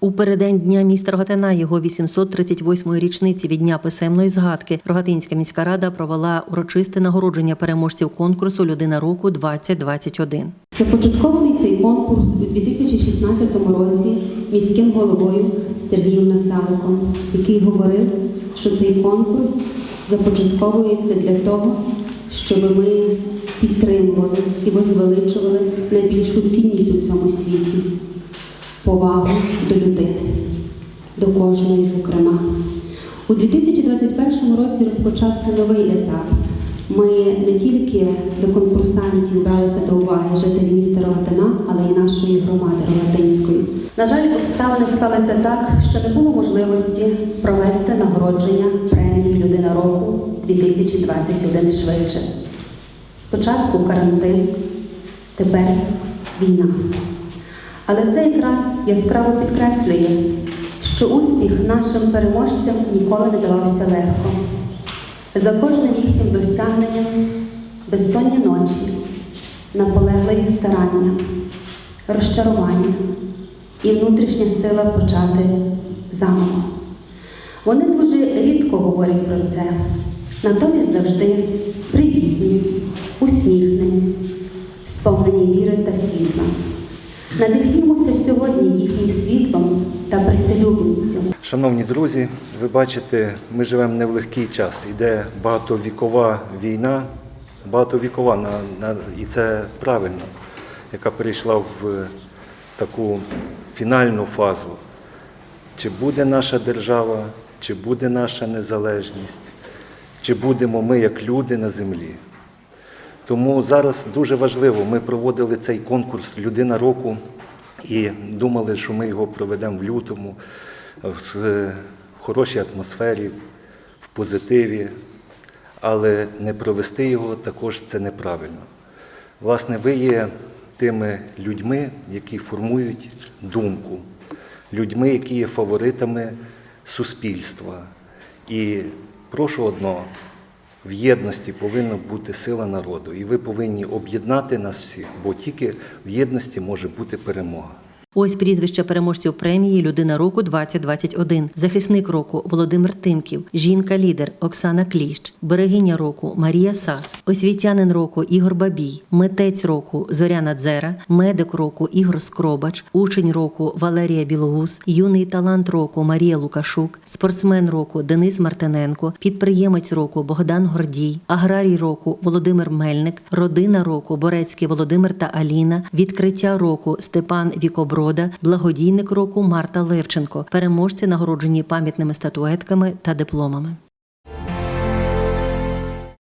У переддень дня міста Рогатина його 838-ї річниці від дня писемної згадки Рогатинська міська рада провела урочисте нагородження переможців конкурсу Людина року 2021 Започаткований цей конкурс у 2016 році міським головою Сергієм Насаликом, який говорив, що цей конкурс започатковується для того, щоб ми підтримували і возвеличували найбільшу цінність у цьому світі повагу до людини, до кожної, зокрема. У 2021 році розпочався новий етап. Ми не тільки до конкурсантів бралися до уваги жителі міста Рогатина, але й нашої громади Рогатинської. На жаль, обставини склалися так, що не було можливості провести нагородження премії Людина року 2021 швидше. Спочатку карантин, тепер війна. Але це якраз яскраво підкреслює, що успіх нашим переможцям ніколи не давався легко. За кожним їхнім досягненням безсонні ночі, наполегливі старання, розчарування і внутрішня сила почати заново. Вони дуже рідко говорять про це, натомість завжди привітні, усміхнені, сповнені віри та світла. Надихнімося сьогодні їхнім світлом та працелюбністю. Шановні друзі, ви бачите, ми живемо не в легкий час. Іде багатовікова війна, багатовікова, на, на, і це правильно, яка перейшла в таку фінальну фазу. Чи буде наша держава, чи буде наша незалежність, чи будемо ми як люди на землі. Тому зараз дуже важливо, ми проводили цей конкурс Людина року і думали, що ми його проведемо в лютому в хорошій атмосфері, в позитиві, але не провести його також це неправильно. Власне, ви є тими людьми, які формують думку, людьми, які є фаворитами суспільства. І прошу одного, в єдності повинна бути сила народу, і ви повинні об'єднати нас всіх, бо тільки в єдності може бути перемога. Ось прізвища переможців премії Людина року 2021 захисник року Володимир Тимків, жінка-лідер Оксана Кліщ, берегиня року Марія Сас, освітянин року Ігор Бабій, митець року Зоряна Дзера, медик року Ігор Скробач, учень року Валерія Білоус, юний талант року Марія Лукашук, спортсмен року Денис Мартиненко, підприємець року Богдан Гордій, аграрій року Володимир Мельник, родина року Борецький Володимир та Аліна, відкриття року Степан Вікоброда, благодійник року Марта Левченко, переможці нагороджені пам'ятними статуетками та дипломами.